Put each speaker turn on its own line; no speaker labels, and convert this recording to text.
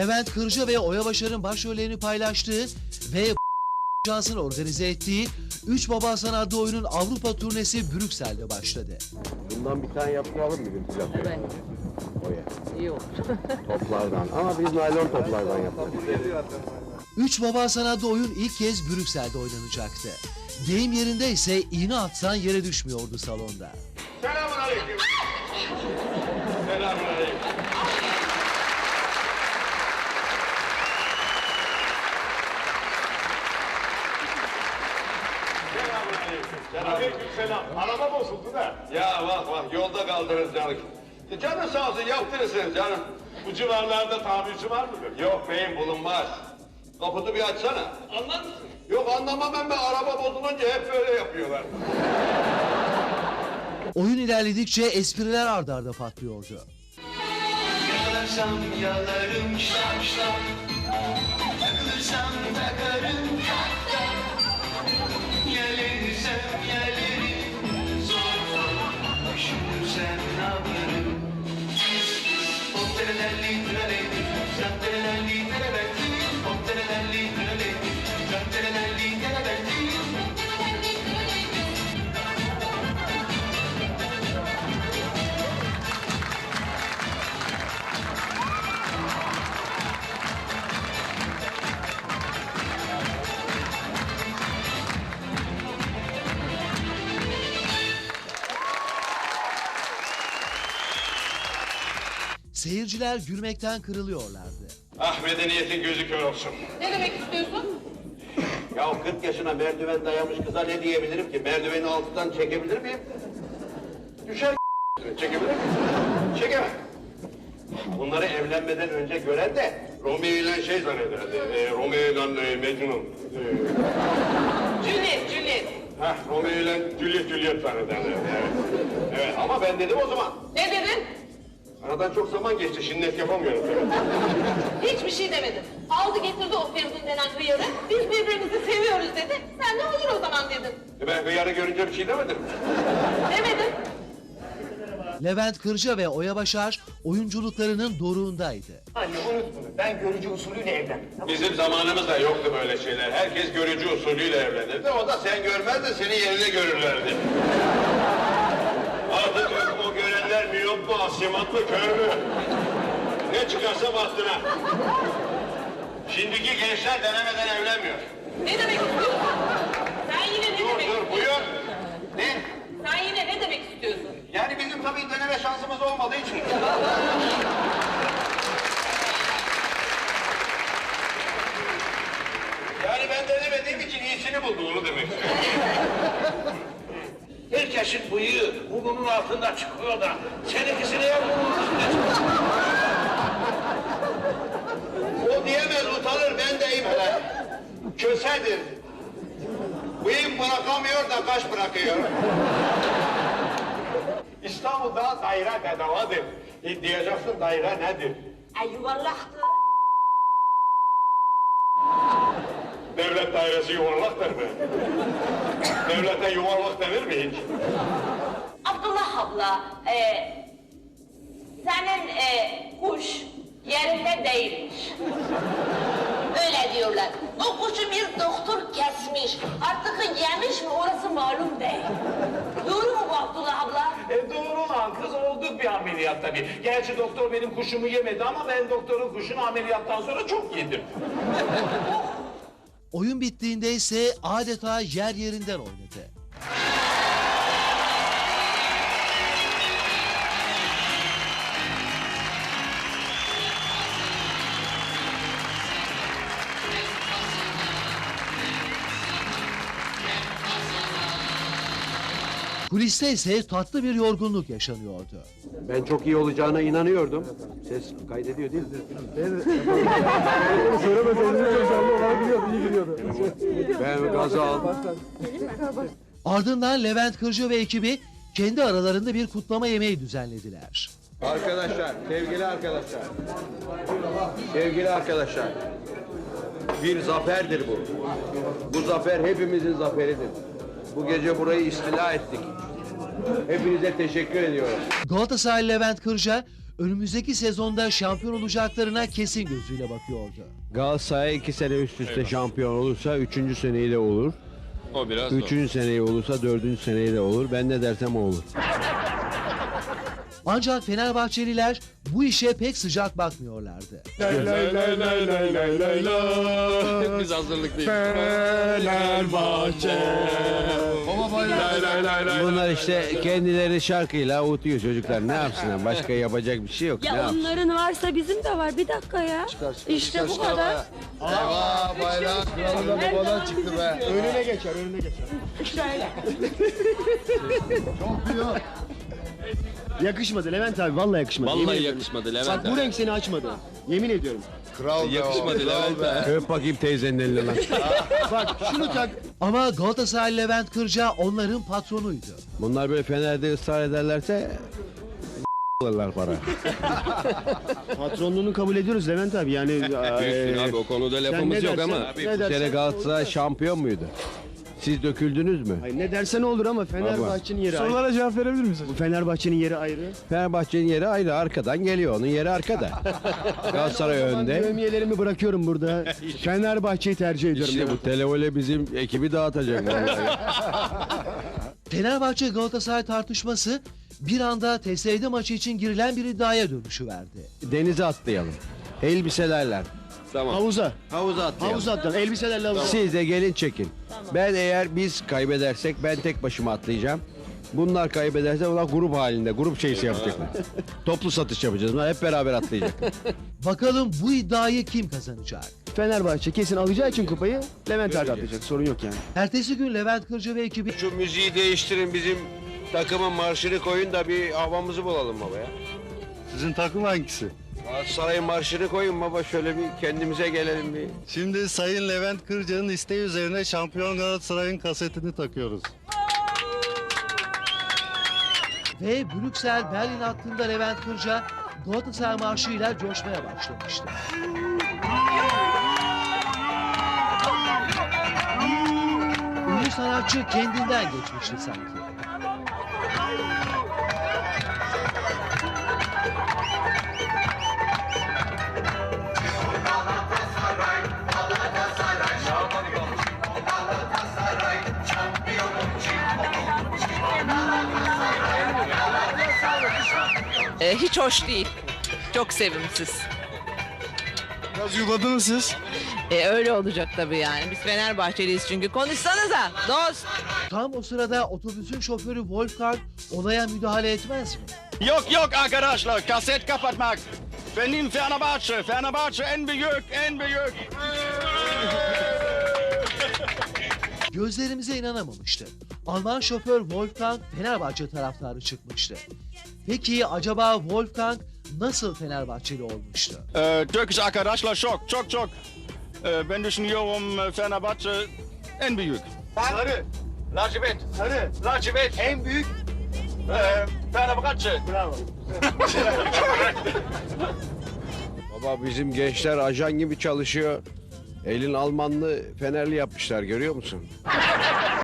Levent Kırca ve Oya Başar'ın başrollerini paylaştığı ve Ajans'ın organize ettiği Üç Baba Hasan adlı oyunun Avrupa turnesi Brüksel'de başladı.
Bundan bir tane yaptıralım bir gün plakayı.
Evet.
Oya.
İyi olur.
Toplardan. Ama biz naylon toplardan yapalım.
Üç Baba Hasan adlı oyun ilk kez Brüksel'de oynanacaktı. Deyim yerinde ise iğne atsan yere düşmüyordu salonda.
Selamun aleyküm. Selamun aleyküm. Selamun aleyküm. Aleyküm selam. Araba bozuldu da. Ya bak bak yolda kaldınız canım. E, Canın sağ olsun yaptırırsınız canım. Bu civarlarda tamirci var mıdır? Yok beyim bulunmaz. Kaputu bir açsana. Anlar mısın? Yok anlamam ben de araba bozulunca hep böyle yapıyorlar.
Oyun ilerledikçe espriler ard arda patlıyordu.
Yalarsam yalarım şap şap Takılırsam takarım
Seyirciler gülmekten kırılıyorlardı.
Ah medeniyetin gözü kör olsun.
Ne demek istiyorsun?
Ya 40 yaşına merdiven dayamış kıza ne diyebilirim ki? Merdiveni altından çekebilir miyim?
Düşer çekebilir miyim? Çekemem. Bunları evlenmeden önce gören de Romeo ile şey zannederdi. E, Romeo ile e, Mecnun. E,
Juliet, Juliet.
heh, Romeo ile Juliet Juliet zannederdi. Evet. evet ama ben dedim o zaman.
Ne dedin?
Aradan çok zaman geçti şimdi net yapamıyorum.
Hiçbir şey demedim. Aldı getirdi o Feridun denen hıyarı. Biz birbirimizi seviyoruz dedi. Sen ne olur o zaman dedim.
E, ben hıyarı görünce bir şey demedim.
Demedim.
Levent Kırca ve Oya Başar oyunculuklarının doruğundaydı.
Anne unut bunu. Ben görücü usulüyle evlendim.
Bizim zamanımızda yoktu böyle şeyler. Herkes görücü usulüyle evlenirdi. O da sen görmezdin, seni yerine görürlerdi. Mı, kör mü? Ne çıkarsa bahtına. Şimdiki gençler denemeden evlenmiyor.
Ne demek istiyorsun? Sen yine ne
Dur
demek
dur buyur. Ne?
Sen yine ne demek istiyorsun?
Yani bizim tabii deneme şansımız olmadığı için. Yani ben denemediğim için iyisini buldum onu demek istiyorum.
Herkesin bıyığı burnunun altında çıkıyor da seninkisini üstünde çıkıyor.
O diyemez utanır ben deyim hele. Kösedir. Bıyık bırakamıyor da kaş bırakıyor. İstanbul'da daire bedavadır. E, diyeceksin daire nedir?
Ay yuvarlaktı.
Devlet dairesi yuvarlak der mi? Devlete yuvarlak denir mi hiç?
Abdullah abla, e, senin e, kuş yerinde değilmiş. Öyle diyorlar. O kuşu bir doktor kesmiş. Artık yemiş mi orası malum değil. Doğru mu bu Abdullah abla?
E doğru lan kız olduk bir ameliyat tabii. Gerçi doktor benim kuşumu yemedi ama ben doktorun kuşunu ameliyattan sonra çok yedim.
Oyun bittiğinde ise adeta yer yerinden oynadı. Kuliste ise tatlı bir yorgunluk yaşanıyordu.
Ben çok iyi olacağına inanıyordum. Ses kaydediyor değil mi? Ben gaza aldım.
Ardından Levent Kırca ve ekibi kendi aralarında bir kutlama yemeği düzenlediler.
Arkadaşlar, sevgili arkadaşlar. Sevgili arkadaşlar. Bir zaferdir bu. Bu zafer hepimizin zaferidir. Bu gece burayı istila ettik. Hepinize teşekkür ediyorum.
Galatasaray Levent Kırca önümüzdeki sezonda şampiyon olacaklarına kesin gözüyle bakıyordu.
Galatasaray iki sene üst üste şampiyon olursa üçüncü seneyi de olur.
O biraz zor.
Üçüncü seneyi olursa dördüncü seneyi de olur. Ben ne dersem o olur.
Ancak Fenerbahçeliler bu işe pek sıcak bakmıyorlardı.
Biz hazırlıklıyız.
Bunlar işte kendileri şarkıyla avutuyor çocuklar. Ne yapsınlar? Başka yapacak bir şey yok. ne
Ya
yapsın?
onların varsa bizim de var. Bir dakika ya. işte bu kadar.
Önüne geçer, önüne geçer. Şampiyon. Yakışmadı Levent abi, vallahi yakışmadı. Yemin
Vallahi
ediyorum.
yakışmadı Levent
Bak bu
abi.
renk seni açmadı. Yemin ediyorum.
Yakışmadı Levent abi.
Öp bakayım teyzenin eline lan.
Bak şunu tak.
Ama Galatasaray Levent Kırca onların patronuydu.
Bunlar böyle Fener'de ısrar ederlerse alırlar para.
Patronluğunu kabul ediyoruz Levent abi. Yani
Büyüksün
eee,
abi o konuda lafımız
ne
yok
dersen-
ama.
Ne
bu sene
dersen-
Galatasaray şampiyon muydu? Siz döküldünüz mü?
Hayır, ne dersen olur ama Fenerbahçe'nin yeri ayrı.
Sorulara cevap verebilir misiniz?
Bu Fenerbahçe'nin yeri ayrı.
Fenerbahçe'nin yeri ayrı arkadan geliyor. Onun yeri arkada. Galatasaray
Ben
önde.
Dövmeyelerimi bırakıyorum burada. Fenerbahçe'yi tercih ediyorum.
İşte bu televole bizim ekibi dağıtacak vallahi.
Fenerbahçe Galatasaray tartışması bir anda TSD maçı için girilen bir iddiaya dönüşüverdi.
Denize atlayalım. Elbiselerle.
Tamam.
Havuza.
Havuza atlayalım.
Havuza atlan. Elbiselerle havuza.
Siz de gelin çekin. Ben eğer biz kaybedersek ben tek başıma atlayacağım. Bunlar kaybederse onlar grup halinde, grup şeysi yapacaklar. Toplu satış yapacağız. Bunlar hep beraber atlayacak.
Bakalım bu iddiayı kim kazanacak?
Fenerbahçe kesin alacağı için kupayı Levent abi atlayacak. Sorun yok yani.
Ertesi gün Levent Kırca ve ekibi
Şu müziği değiştirin bizim takımın marşını koyun da bir havamızı bulalım baba ya.
Sizin takım hangisi?
Galatasaray'ın marşını koyun baba şöyle bir kendimize gelelim bir.
Şimdi Sayın Levent Kırca'nın isteği üzerine Şampiyon Galatasaray'ın kasetini takıyoruz.
ve Brüksel Berlin hattında Levent Kırca Galatasaray marşıyla coşmaya başlamıştı. Ünlü sanatçı kendinden geçmişti sanki.
Hiç hoş değil. Çok sevimsiz.
Biraz yuladınız siz.
E, öyle olacak tabii yani. Biz Fenerbahçeliyiz çünkü. Konuşsanıza dost.
Tam o sırada otobüsün şoförü Wolfgang olaya müdahale etmez mi?
Yok yok arkadaşlar kaset kapatmak. Benim Fenerbahçe, Fenerbahçe en büyük, en büyük.
Gözlerimize inanamamıştı. Alman şoför Wolfgang Fenerbahçe taraftarı çıkmıştı. Peki acaba Wolfgang nasıl Fenerbahçeli olmuştu?
Ee, Türkisch arkadaşlar çok, çok çok. Ee, ben düşünüyorum e, Fenerbahçe en büyük. Sarı. Lacivert. Sarı. Lacivert. En büyük. Ee, Fenerbahçe. Bravo.
Baba bizim gençler ajan gibi çalışıyor. Elin Almanlı Fenerli yapmışlar görüyor musun?